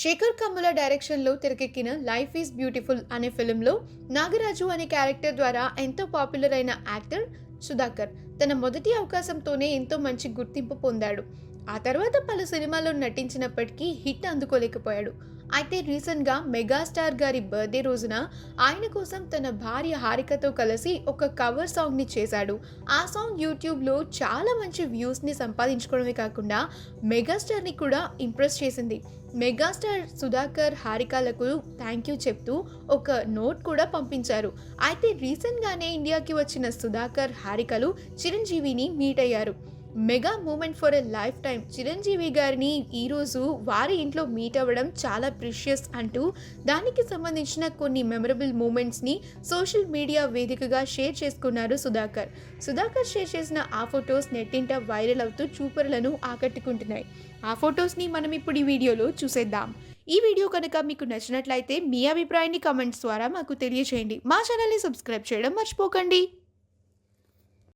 శేఖర్ కమ్ముల డైరెక్షన్లో తెరకెక్కిన life is beautiful అనే ఫిలింలో నాగరాజు అనే క్యారెక్టర్ ద్వారా ఎంతో పాపులర్ అయిన యాక్టర్ సుధాకర్ తన మొదటి అవకాశంతోనే ఎంతో మంచి గుర్తింపు పొందాడు. ఆ తర్వాత పలు సినిమాల్లో నటించినప్పటికీ హిట్ అందుకోలేకపోయాడు. అయితే రీసెంట్గా మెగాస్టార్ గారి బర్త్డే రోజున ఆయన కోసం తన భార్య హారికతో కలిసి ఒక కవర్ సాంగ్ని చేశాడు. ఆ సాంగ్ యూట్యూబ్లో చాలా మంచి వ్యూస్ని సంపాదించుకోవడమే కాకుండా మెగాస్టార్ని కూడా ఇంప్రెస్ చేసింది. మెగాస్టార్ సుధాకర్ హారికలకు థ్యాంక్ యూ చెప్తూ ఒక నోట్ కూడా పంపించారు. అయితే రీసెంట్గానే ఇండియాకి వచ్చిన సుధాకర్ హారికలు చిరంజీవిని మీట్ అయ్యారు. Mega moment for a lifetime. Chiranjeevi garu ఈరోజు వారి ఇంట్లో మీట్ అవ్వడం చాలా ప్రిషియస్ అంటూ దానికి సంబంధించిన కొన్ని మెమరబుల్ మూమెంట్స్ని సోషల్ మీడియా వేదికగా షేర్ చేసుకున్నారు సుధాకర్. సుధాకర్ షేర్ చేసిన ఆ ఫొటోస్ నెట్టింట వైరల్ అవుతూ చూపరులను ఆకట్టుకుంటున్నాయి. ఆ ఫొటోస్ని మనం ఇప్పుడు ఈ వీడియోలో చూసేద్దాం. ఈ వీడియో కనుక మీకు నచ్చినట్లయితే మీ అభిప్రాయాన్ని కమెంట్స్ ద్వారా మాకు తెలియజేయండి మా ఛానల్ని సబ్స్క్రైబ్ చేయడం మర్చిపోకండి.